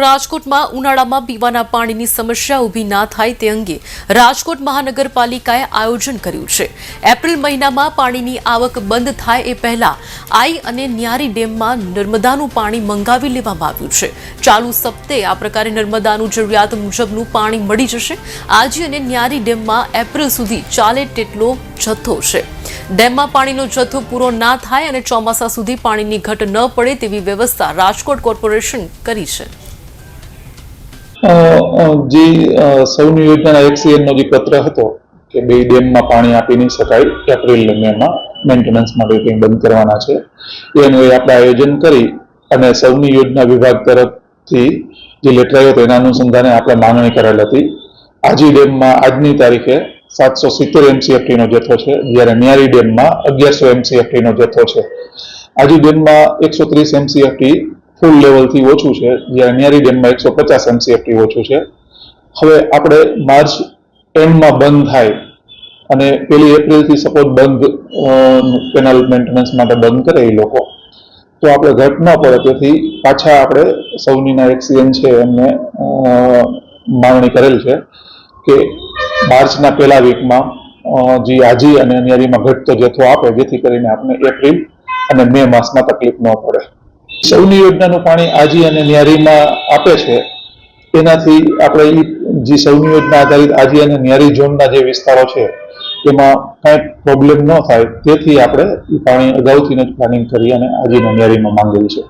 રાજકોટમાં ઉનાળામાં પીવાના પાણીની સમસ્યા ઊભી ના થાય તે અંગે રાજકોટ મહાનગરપાલિકાએ આયોજન કર્યું છે. એપ્રિલ મહિનામાં પાણીની આવક બંધ થાય એ પહેલા આઈ અને ન્યારી ડેમમાં નર્મદાનું પાણી મંગાવી લેવામાં આવ્યું છે. ચાલુ સપ્તે આ પ્રકારે નર્મદાનું જરૂરિયાત મુજબનું પાણી મળી જશે. આજી અને ન્યારી ડેમમાં એપ્રિલ સુધી ચાલે તેટલો જથ્થો છે. ડેમમાં પાણીનો જથ્થો પૂરો ના થાય અને ચોમાસા સુધી પાણીની ઘટ ન પડે તેવી વ્યવસ્થા રાજકોટ કોર્પોરેશન કરી છે. જે સૌની યોજનાના એક્સીએન નો જે પત્ર હતો કે બે ડેમમાં પાણી આપી નહીં શકાય એપ્રિલ મેમાં મેન્ટેનન્સ માટે કંઈ બંધ કરવાના છે. એ આપણે આયોજન કરી અને સૌની યોજના વિભાગ તરફથી જે લેટર આવ્યો હતો એના અનુસંધાને આપણે માંગણી કરેલ હતી. આજી ડેમમાં, આજની તારીખે સાતસો સિત્તેર એમસીએફટીનો જથ્થો છે. જ્યારે ન્યારી ડેમમાં અગિયારસો એમસીએફટીનો જથ્થો છે. આજી ડેમમાં એકસો ત્રીસ એમસીએફટી ફૂલ લેવલથી ઓછું છે જ્યારે ન્યારી ડેમમાં એકસો પચાસ એમસીએફટી ઓછું છે. હવે આપણે માર્ચ એન્ડમાં બંધ થાય અને પેલી એપ્રિલથી સપોઝ બંધ કેનાલ મેન્ટેનન્સ માટે બંધ કરે એ લોકો, તો આપણે ઘટ ન પડે. તેથી પાછા આપણે સૌનીના એક્સિડન છે એમને માંગણી કરેલ છે કે માર્ચના પહેલા વીકમાં જે આજી અને અન્યારીમાં ઘટતો જથ્થો આપે, જેથી કરીને આપણે એપ્રિલ અને મે માસમાં તકલીફ ન પડે. સૌની યોજનાનું પાણી આજી અને ન્યારીમાં આપે છે. એનાથી આપણે જે સૌની યોજના આધારિત આજી અને ન્યારી ઝોનના જે વિસ્તારો છે, એમાં કાંઈ પ્રોબ્લેમ ન થાય. તેથી આપણે એ પાણી અગાઉથી જ પ્લાનિંગ કરી અને આજી અને ન્યારીમાં માંગેલ છે